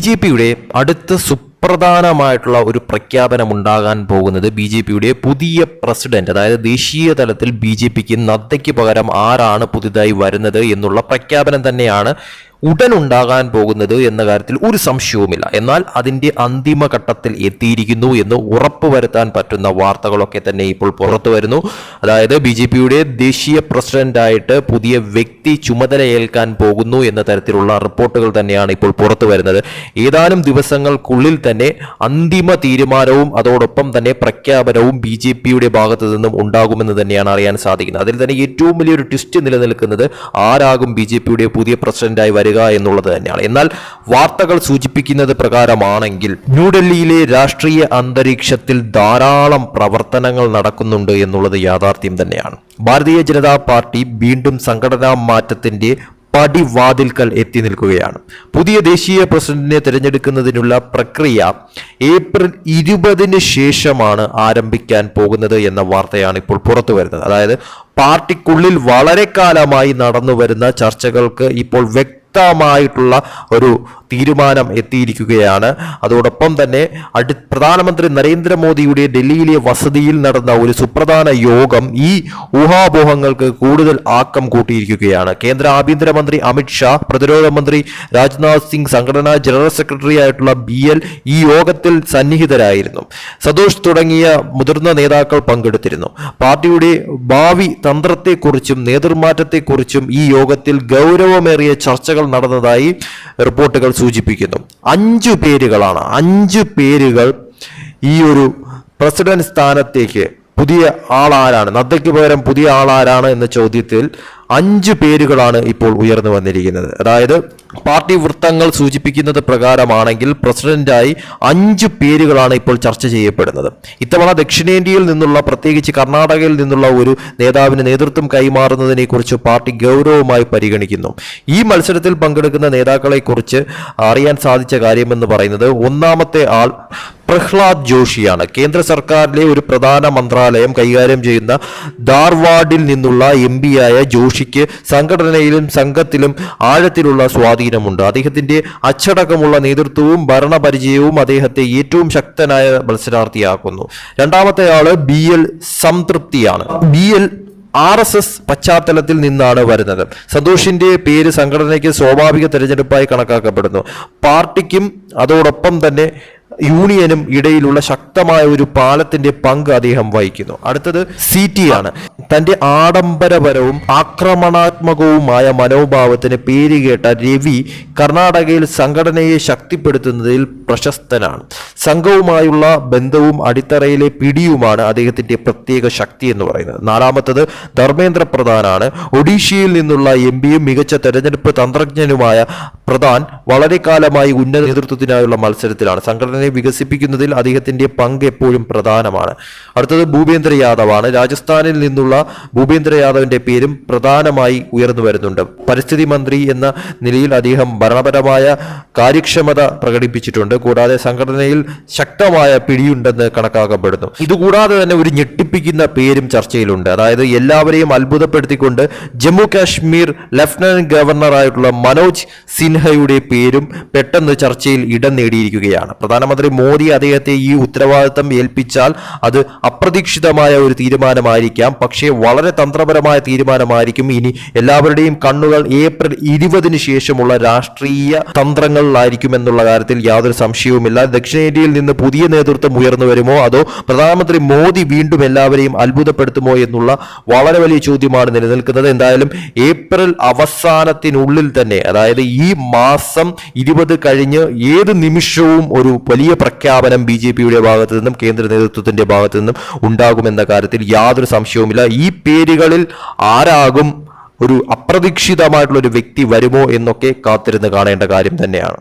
J പിയുടെ അടുത്ത സുപ്രധാനമായിട്ടുള്ള ഒരു പ്രഖ്യാപനം ഉണ്ടാകാൻ പോകുന്നത് ബി ജെ പിയുടെ പുതിയ പ്രസിഡന്റ് അതായത് ദേശീയ തലത്തിൽ ബി ജെ പിക്ക് നദ്ദയ്ക്ക് പകരം ആരാണ് പുതുതായി വരുന്നത് എന്നുള്ള പ്രഖ്യാപനം തന്നെയാണ് ഉടൻ ഉണ്ടാകാൻ പോകുന്നത് എന്ന കാര്യത്തിൽ ഒരു സംശയവുമില്ല. എന്നാൽ അതിന്റെ അന്തിമഘട്ടത്തിൽ എത്തിയിരിക്കുന്നു എന്ന് ഉറപ്പ് വരുത്താൻ പറ്റുന്ന വാർത്തകളൊക്കെ തന്നെ ഇപ്പോൾ പുറത്തു വരുന്നു. അതായത് ബി ജെ പിയുടെ ദേശീയ പ്രസിഡന്റായിട്ട് പുതിയ വ്യക്തി ചുമതലയേൽക്കാൻ പോകുന്നു എന്ന തരത്തിലുള്ള റിപ്പോർട്ടുകൾ തന്നെയാണ് ഇപ്പോൾ പുറത്തു വരുന്നത്. ഏതാനും ദിവസങ്ങൾക്കുള്ളിൽ തന്നെ അന്തിമ തീരുമാനവും അതോടൊപ്പം തന്നെ പ്രഖ്യാപനവും ബി ജെ പിയുടെ ഭാഗത്തു നിന്നും ഉണ്ടാകുമെന്ന് തന്നെയാണ് അറിയാൻ സാധിക്കുന്നത്. അതിൽ തന്നെ ഏറ്റവും വലിയൊരു ട്വിസ്റ്റ് നിലനിൽക്കുന്നത് ആരാകും ബി ജെ പിയുടെ പുതിയ പ്രസിഡന്റായി വരിക എന്നുള്ളത് തന്നെയാണ്. എന്നാൽ വാർത്തകൾ സൂചിപ്പിക്കുന്നത് പ്രകാരമാണെങ്കിൽ ന്യൂഡൽഹിയിലെ രാഷ്ട്രീയ അന്തരീക്ഷത്തിൽ ധാരാളം പ്രവർത്തനങ്ങൾ നടക്കുന്നുണ്ട് എന്നുള്ളത് യാഥാർത്ഥ്യം തന്നെയാണ്. ഭാരതീയ ജനതാ പാർട്ടി വീണ്ടും സംഘടനാ മാറ്റത്തിന്റെ പടിവാതിൽക്കൽ എത്തി നിൽക്കുകയാണ്. പുതിയ ദേശീയ പ്രസിഡന്റിനെ തിരഞ്ഞെടുക്കുന്നതിനുള്ള പ്രക്രിയ ഏപ്രിൽ ഇരുപതിന് ശേഷമാണ് ആരംഭിക്കാൻ പോകുന്നത് എന്ന വാർത്തയാണ് ഇപ്പോൾ പുറത്തു വരുന്നത്. അതായത് പാർട്ടിക്കുള്ളിൽ വളരെ കാലമായി നടന്നു വരുന്ന ചർച്ചകൾക്ക് ഇപ്പോൾ വ്യക്തമായിട്ടുള്ള ഒരു തീരുമാനം എത്തിയിരിക്കുകയാണ്. അതോടൊപ്പം തന്നെ അടു പ്രധാനമന്ത്രി നരേന്ദ്രമോദിയുടെ ഡൽഹിയിലെ വസതിയിൽ നടന്ന ഒരു സുപ്രധാന യോഗം ഈ ഊഹാപോഹങ്ങൾക്ക് കൂടുതൽ ആക്കം കൂട്ടിയിരിക്കുകയാണ്. കേന്ദ്ര ആഭ്യന്തരമന്ത്രി അമിത്ഷാ പ്രതിരോധ മന്ത്രി രാജ്നാഥ് സിംഗ് സംഘടനാ ജനറൽ സെക്രട്ടറി ആയിട്ടുള്ള ബി എൽ ഈ യോഗത്തിൽ സന്നിഹിതരായിരുന്നു. സതോഷ് തുടങ്ങിയ മുതിർന്ന നേതാക്കൾ പങ്കെടുത്തിരുന്നു. പാർട്ടിയുടെ ഭാവി തന്ത്രത്തെക്കുറിച്ചും നേതൃമാറ്റത്തെക്കുറിച്ചും ഈ യോഗത്തിൽ ഗൗരവമേറിയ ചർച്ചകൾ നടന്നതായി റിപ്പോർട്ടുകൾ സൂചിപ്പിക്കുന്നു. അഞ്ചു പേരുകളാണ്. അഞ്ചു പേരുകൾ ഈ ഒരു പ്രസിഡന്റ് സ്ഥാനത്തേക്ക് പുതിയ ആളാരാണ്. നദ്ദയ്ക്ക് പകരം പുതിയ ആളാരാണ് എന്ന ചോദ്യത്തിൽ അഞ്ച് പേരുകളാണ് ഇപ്പോൾ ഉയർന്നു വന്നിരിക്കുന്നത്. അതായത് പാർട്ടി വൃത്തങ്ങൾ സൂചിപ്പിക്കുന്നത് പ്രകാരമാണെങ്കിൽ പ്രസിഡന്റായി അഞ്ച് പേരുകളാണ് ഇപ്പോൾ ചർച്ച ചെയ്യപ്പെടുന്നത്. ഇത്തവണ ദക്ഷിണേന്ത്യയിൽ നിന്നുള്ള പ്രത്യേകിച്ച് കർണാടകയിൽ നിന്നുള്ള ഒരു നേതാവിന് നേതൃത്വം കൈമാറുന്നതിനെ കുറിച്ച് പാർട്ടി ഗൗരവമായി പരിഗണിക്കുന്നു. ഈ മത്സരത്തിൽ പങ്കെടുക്കുന്ന നേതാക്കളെക്കുറിച്ച് അറിയാൻ സാധിച്ച കാര്യമെന്ന് പറയുന്നത് ഒന്നാമത്തെ ആൾ പ്രഹ്ലാദ് ജോഷിയാണ്. കേന്ദ്ര സർക്കാരിലെ ഒരു പ്രധാന മന്ത്രാലയം കൈകാര്യം ചെയ്യുന്ന ധാർവാഡിൽ നിന്നുള്ള എം ആയ ജോഷിക്ക് സംഘടനയിലും സംഘത്തിലും ആഴത്തിലുള്ള സ്വാധീനമുണ്ട്. അദ്ദേഹത്തിന്റെ അച്ചടക്കമുള്ള നേതൃത്വവും ഭരണപരിചയവും അദ്ദേഹത്തെ ഏറ്റവും ശക്തനായ മത്സരാർത്ഥിയാക്കുന്നു. രണ്ടാമത്തെ ആൾ B L സംതൃപ്തിയാണ്. B L R S S പശ്ചാത്തലത്തിൽ നിന്നാണ് വരുന്നത്. സന്തോഷിന്റെ പേര് സംഘടനയ്ക്ക് സ്വാഭാവിക തെരഞ്ഞെടുപ്പായി കണക്കാക്കപ്പെടുന്നു. പാർട്ടിക്കും അതോടൊപ്പം തന്നെ യൂണിയനും ഇടയിലുള്ള ശക്തമായ ഒരു പാലത്തിന്റെ പങ്ക് അദ്ദേഹം വഹിക്കുന്നു. അടുത്തത് സി ടി ആണ്. തന്റെ ആഡംബരപരവും ആക്രമണാത്മകവുമായ മനോഭാവത്തിന് പേരുകേട്ട രവി കർണാടകയിൽ സംഘടനയെ ശക്തിപ്പെടുത്തുന്നതിൽ പ്രശസ്തനാണ്. സംഘവുമായുള്ള ബന്ധവും അടിത്തറയിലെ പിടിയുമാണ് അദ്ദേഹത്തിന്റെ പ്രത്യേക ശക്തി എന്ന് പറയുന്നത്. നാലാമത്തത് ധർമ്മേന്ദ്ര പ്രധാനാണ്. ഒഡീഷയിൽ നിന്നുള്ള എം പിയും മികച്ച തെരഞ്ഞെടുപ്പ് തന്ത്രജ്ഞനുമായ പ്രധാൻ വളരെ കാലമായി ഉന്നത നേതൃത്വത്തിനായുള്ള മത്സരത്തിലാണ്. സംഘടനയെ വികസിപ്പിക്കുന്നതിൽ അദ്ദേഹത്തിന്റെ പങ്ക് എപ്പോഴും പ്രധാനമാണ്. അടുത്തത് ഭൂപേന്ദ്ര യാദവാണ്. രാജസ്ഥാനിൽ നിന്നുള്ള ഭൂപേന്ദ്ര യാദവിന്റെ പേരും പ്രധാനമായി ഉയർന്നു വരുന്നുണ്ട്. പരിസ്ഥിതി മന്ത്രി എന്ന നിലയിൽ അദ്ദേഹം ഭരണപരമായ കാര്യക്ഷമത പ്രകടിപ്പിച്ചിട്ടുണ്ട്. കൂടാതെ സംഘടനയിൽ ശക്തമായ പിടിയുണ്ടെന്ന് കണക്കാക്കപ്പെടുന്നു. ഇതുകൂടാതെ തന്നെ ഒരു ഞെട്ടിപ്പിക്കുന്ന പേരും ചർച്ചയിലുണ്ട്. അതായത് എല്ലാവരെയും അത്ഭുതപ്പെടുത്തിക്കൊണ്ട് ജമ്മു കാശ്മീർ ലഫ്റ്റനന്റ് ഗവർണറായിട്ടുള്ള മനോജ് സിൻഹയുടെ പേരും പെട്ടെന്ന് ചർച്ചയിൽ ഇടം നേടിയിരിക്കുകയാണ്. പ്രധാനമന്ത്രി മോദി അദ്ദേഹത്തെ ഈ ഉത്തരവാദിത്തം ഏൽപ്പിച്ചാൽ അത് അപ്രതീക്ഷിതമായ ഒരു തീരുമാനമായിരിക്കാം. പക്ഷേ വളരെ തന്ത്രപരമായ തീരുമാനമായിരിക്കും. ഇനി എല്ലാവരുടെയും കണ്ണുകൾ ഏപ്രിൽ ഇരുപതിന് ശേഷമുള്ള രാഷ്ട്രീയ തന്ത്രങ്ങളിലായിരിക്കും എന്നുള്ള കാര്യത്തിൽ യാതൊരു സംശയവുമില്ല. ദക്ഷിണേന്ത്യയിൽ നിന്ന് പുതിയ നേതൃത്വം ഉയർന്നു വരുമോ? അതോ പ്രധാനമന്ത്രി മോദി വീണ്ടും എല്ലാവരെയും അത്ഭുതപ്പെടുത്തുമോ എന്നുള്ള വളരെ വലിയ ചോദ്യമാണ് നിലനിൽക്കുന്നത്. എന്തായാലും ഏപ്രിൽ അവസാനത്തിനുള്ളിൽ തന്നെ അതായത് ഈ മാസം ഇരുപത് കഴിഞ്ഞ് ഏത് നിമിഷവും ഒരു വലിയ പ്രഖ്യാപനം ബി ജെ പിയുടെ ഭാഗത്തു നിന്നും കേന്ദ്ര നേതൃത്വത്തിന്റെ ഭാഗത്തു നിന്നും ഉണ്ടാകുമെന്ന കാര്യത്തിൽ യാതൊരു സംശയവുമില്ല. ഈ പേരുകളിൽ ആരാകും ഒരു അപ്രതീക്ഷിതമായിട്ടുള്ള ഒരു വ്യക്തി വരുമോ എന്നൊക്കെ കാത്തിരുന്ന് കാണേണ്ട കാര്യം തന്നെയാണ്.